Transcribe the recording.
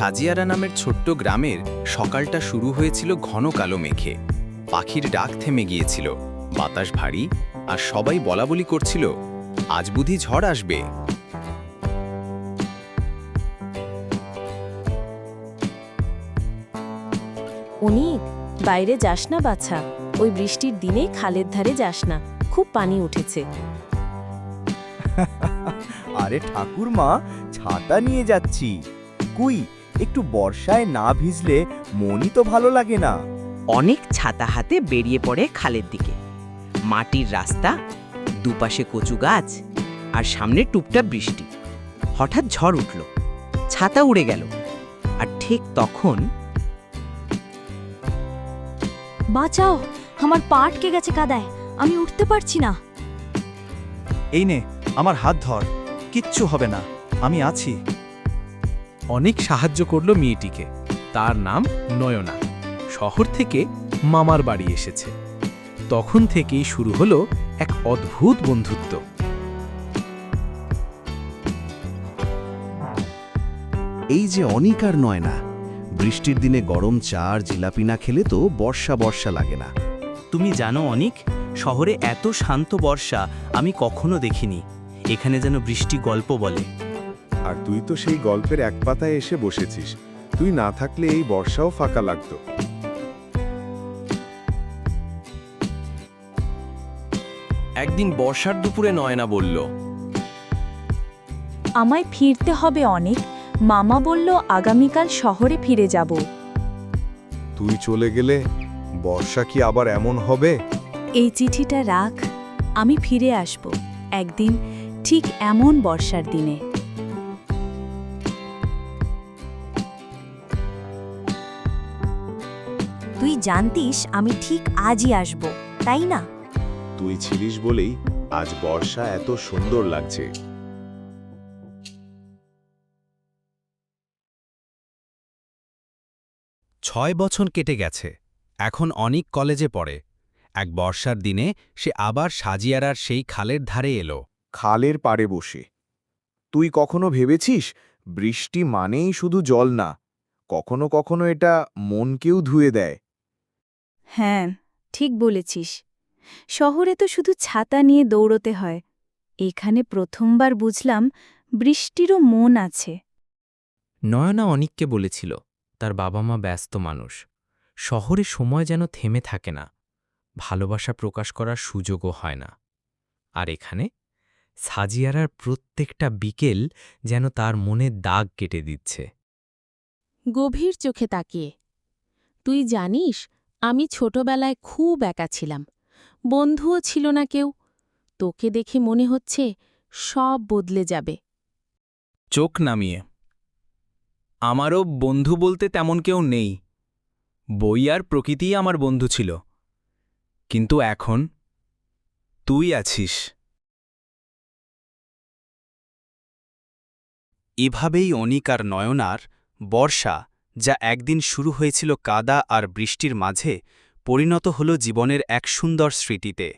সাজিয়ারা নামের ছোট্ট গ্রামের সকালটা শুরু হয়েছিল ঘন কালো মেঘে। পাখির ডাক থেমে গিয়েছিল। বাতাস ভারী আর সবাই বলাবলি করছিল আজ বুধি ঝড় আসবে। অনিক বাইরে যাস না বাছা ওই বৃষ্টির দিনে খালের ধারে যাস না খুব পানি উঠেছে। আরে ঠাকুরমা ছাতা নিয়ে যাচ্ছি। কুই একটু বর্ষায় না ভিজলে মনই তো ভালো লাগে না। অনেক ছাতা হাতে বেরিয়ে পড়ে খালের দিকে। মাটির রাস্তা দুপাশে কচু গাছ আর সামনে টুপটা বৃষ্টি। হঠাৎ ঝড় উঠল ছাতা উড়ে গেল আর ঠিক তখন বাঁচাও আমার পা আটকে গেছে কাদায় আমি উঠতে পারছি না। এই নে আমার হাত ধর কিচ্ছু হবে না আমি আছি। অনেক সাহায্য করল মেয়েটিকে। তার নাম নয়না। শহর থেকে মামার বাড়ি এসেছে। তখন থেকেই শুরু হলো এক অদ্ভুত বন্ধুত্ব। এই যে অনিক আর নয় না বৃষ্টির দিনে গরম চা আর জিলাপি না খেলে তো বর্ষা বর্ষা লাগে না। তুমি জানো অনিক শহরে এত শান্ত বর্ষা আমি কখনো দেখিনি। এখানে যেন বৃষ্টি গল্প বলে। আর তুই তো সেই গল্পের এক পাতায় এসে বসেছিস। তুই না থাকলে এই বর্ষাও ফাঁকা লাগতো। একদিন বর্ষার দুপুরে নয়না বলল আমায় ফিরতে হবে অনেক। মামা বলল আগামীকাল শহরে ফিরে যাব। তুই চলে গেলে বর্ষা কি আবার এমন হবে? এই চিঠিটা রাখ আমি ফিরে আসব। একদিন ঠিক এমন বর্ষার দিনে। তুই জানতিস আমি ঠিক আজই আসব তাই না? তুই ছিলিস বলেই আজ বর্ষা এত সুন্দর লাগছে। ছয় বছর কেটে গেছে এখন অনিক কলেজে পড়ে। এক বর্ষার দিনে সে আবার সাজিয়ারার সেই খালের ধারে এলো। খালের পাড়ে বসে। তুই কখনো ভেবেছিস বৃষ্টি মানেই শুধু জল না কখনো কখনো এটা মনকেও ধুয়ে দেয়। হ্যাঁ ঠিক বলেছিস। শহরে তো শুধু ছাতা নিয়ে দৌড়তে হয়। এখানে প্রথমবার বুঝলাম বৃষ্টিরও মন আছে। নয়না অনিককে বলেছিল তার বাবা মা ব্যস্ত মানুষ। শহরে সময় যেন থেমে থাকে না। ভালোবাসা প্রকাশ করার সুযোগও হয় না। আর এখানে সাজিয়ারার প্রত্যেকটা বিকেল যেন তার মনে দাগ কেটে দিচ্ছে। গভীর চোখে তাকিয়ে তুই জানিস আমি ছোটবেলায় খুব একা ছিলাম। বন্ধুও ছিল না কেউ। তোকে দেখে মনে হচ্ছে সব বদলে যাবে। চোখ নামিয়ে। আমারও বন্ধু বলতে তেমন কেউ নেই। বই আর প্রকৃতিই আমার বন্ধু ছিল। কিন্তু এখন তুই আছিস। এভাবেই অনিক আর নয়নার বর্ষা যা একদিন শুরু হয়েছিল কাদা আর বৃষ্টির মাঝে পরিণত হল জীবনের এক সুন্দর স্মৃতিতে।